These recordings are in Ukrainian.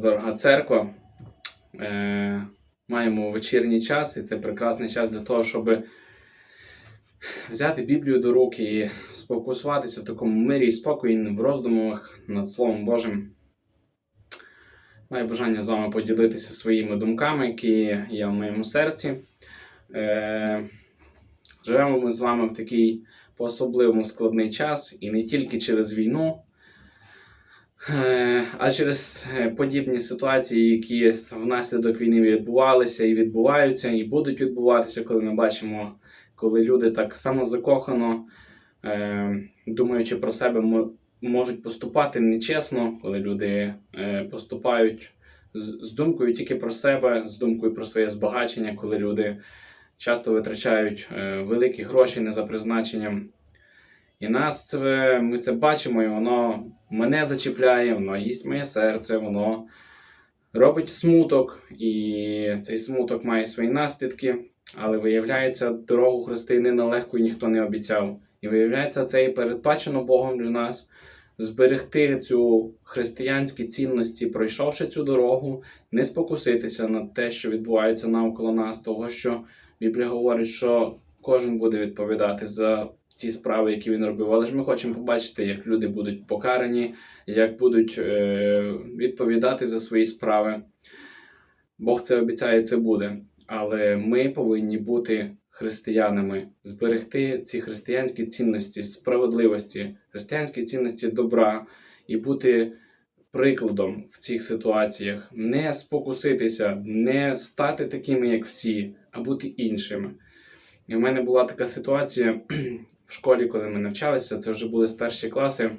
дорога церква. Е, маємо вечірній час, і це прекрасний час для того, щоб взяти Біблію до рук і сфокусуватися в такому мирі і спокої в роздумах над Словом Божим. Маю бажання з вами поділитися своїми думками, які є в моєму серці. Е, живемо ми з вами в такий по-особливому складний час, і не тільки через війну. Е, А через е, подібні ситуації, які внаслідок війни відбувалися і відбуваються, і будуть відбуватися, коли ми бачимо, коли люди так самозакохано, е, думаючи про себе, можуть поступати нечесно, коли люди поступають з, думкою тільки про себе, з думкою про своє збагачення, коли люди часто витрачають великі гроші не за призначенням. І нас це, ми це бачимо, і воно мене зачіпляє, воно їсть моє серце, воно робить смуток, і цей смуток має свої наслідки. Але виявляється, дорогу християнина легкою ніхто не обіцяв. І виявляється, це і передбачено Богом для нас зберегти цю християнські цінності, пройшовши цю дорогу, не спокуситися на те, що відбувається навколо нас, того що Біблія говорить, що кожен буде відповідати за ті справи, які він робив. Але ж ми хочемо побачити, як люди будуть покарані, як будуть е, відповідати за свої справи. Бог це обіцяє, це буде. Але ми повинні бути християнами, зберегти ці християнські цінності справедливості, християнські цінності добра і бути прикладом в цих ситуаціях, не спокуситися, не стати такими, як всі, а бути іншими. І в мене була така ситуація в школі, коли ми навчалися, це вже були старші класи.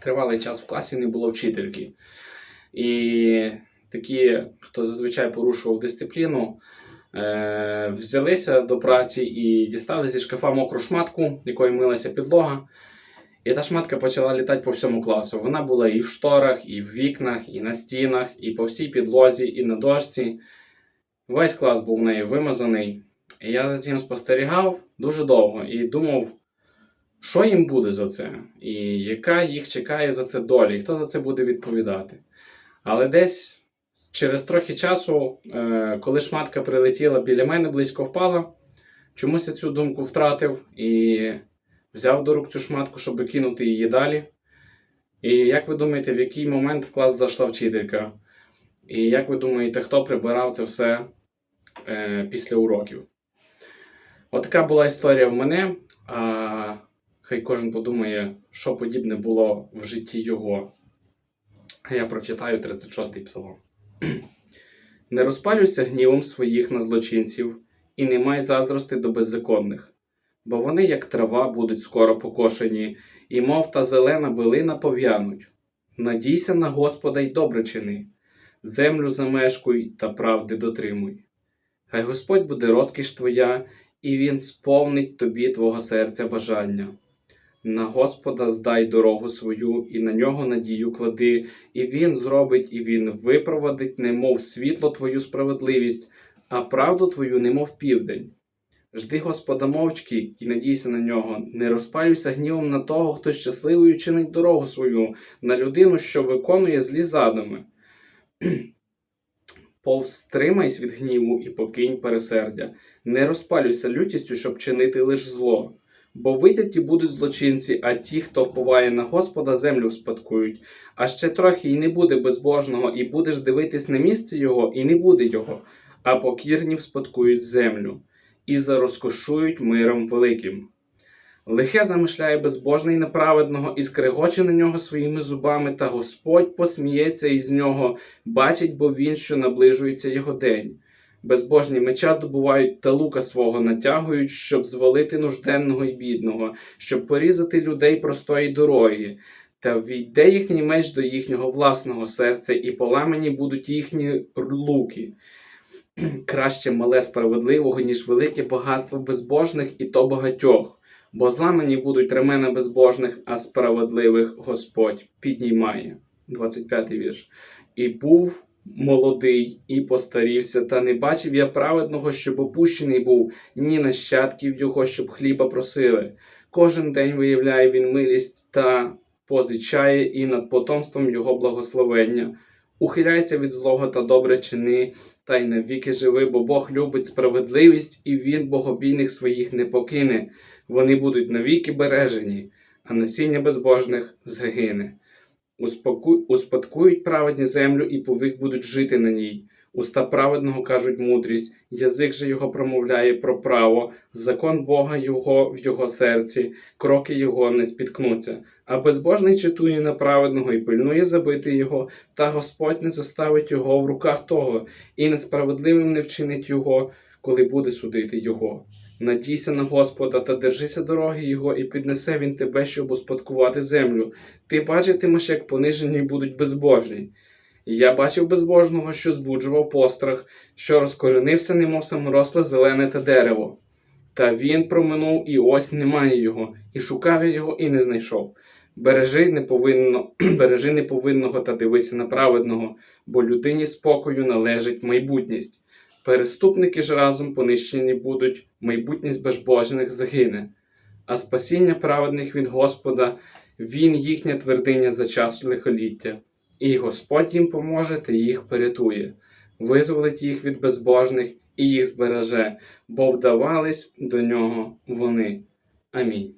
Тривалий час в класі не було вчительки. І такі, хто зазвичай порушував дисципліну, е, взялися до праці і дістали зі шкафа мокру шматку, якою милася підлога. І та шматка почала літати по всьому класу. Вона була і в шторах, і в вікнах, і на стінах, і по всій підлозі, і на дошці. Весь клас був нею вимазаний. І я за цим спостерігав дуже довго і думав, що їм буде за це, і яка їх чекає за це доля, і хто за це буде відповідати. Але десь через трохи часу, е, коли шматка прилетіла біля мене, близько впала, чомусь я цю думку втратив і взяв до рук цю шматку, щоб кинути її далі. І як ви думаєте, в який момент в клас зайшла вчителька? І як ви думаєте, хто прибирав це все е, після уроків? Отака була історія в мене. А хай кожен подумає, що подібне було в житті його. Я прочитаю 36-й псалом. Не розпалюйся гнівом своїх на злочинців, і не май заздрости до беззаконних, бо вони, як трава, будуть скоро покошені, і мов та зелена билина пов'януть. Надійся на Господа й добре чини, землю замешкуй та правди дотримуй. Хай Господь буде розкіш твоя, і Він сповнить тобі твого серця бажання. На Господа здай дорогу свою, і на нього надію клади, і Він зробить, і Він випровадить, немов світло твою справедливість, а правду твою, немов південь. Жди Господа мовчки і надійся на нього, не розпалюйся гнівом на того, хто щасливою чинить дорогу свою, на людину, що виконує злі задуми. Повстримайся від гніву і покинь пересердя, не розпалюйся лютістю, щоб чинити лиш зло. Бо витяті будуть злочинці, а ті, хто вповає на Господа, землю спадкують. А ще трохи і не буде безбожного, і будеш дивитись на місце його, і не буде його, а покірні вспадкують землю, і зарозкошують миром великим. Лихе замишляє безбожний неправедного і скрегоче на нього своїми зубами, та Господь посміється із нього, бачить, бо він, що наближується його день. Безбожні меча добувають та лука свого натягують, щоб звалити нужденного і бідного, щоб порізати людей простої дороги. Та війде їхній меч до їхнього власного серця, і поламані будуть їхні луки. Краще мале справедливого, ніж велике багатство безбожних, і то багатьох, бо зламані будуть ремена безбожних, а справедливих Господь піднімає. 25 вірш. І був молодий і постарівся, та не бачив я праведного, щоб опущений був, ні нащадків його, щоб хліба просили. Кожен день виявляє він милість та позичає і над потомством його благословення. Ухиляйся від злого та добре чини, та й навіки живи, бо Бог любить справедливість, і Він богобійних своїх не покине. Вони будуть навіки бережені, а насіння безбожних згине. Успадкують праведні землю і повік будуть жити на ній. Уста праведного кажуть мудрість, язик же його промовляє про право, закон Бога його в його серці, кроки його не спіткнуться. А безбожний читує на праведного і пильнує забити його, та Господь не заставить його в руках того, і несправедливим не вчинить його, коли буде судити його. Надійся на Господа та держися дороги Його, і піднесе він тебе, щоб успадкувати землю. Ти бачитимеш, як понижені будуть безбожні. Я бачив безбожного, що збуджував пострах, що розкоренився, немов саморосле зелене та дерево. Та він проминув, і ось немає його, і шукав я його, і не знайшов. Бережи неповинно, бережи неповинного та дивися на праведного, бо людині спокою належить майбутність. Переступники ж разом понищені будуть, майбутність безбожних загине. А спасіння праведних від Господа, Він їхня твердиня за час лихоліття. І Господь їм поможе та їх порятує, визволить їх від безбожних і їх збереже, бо вдавались до нього вони. Амінь.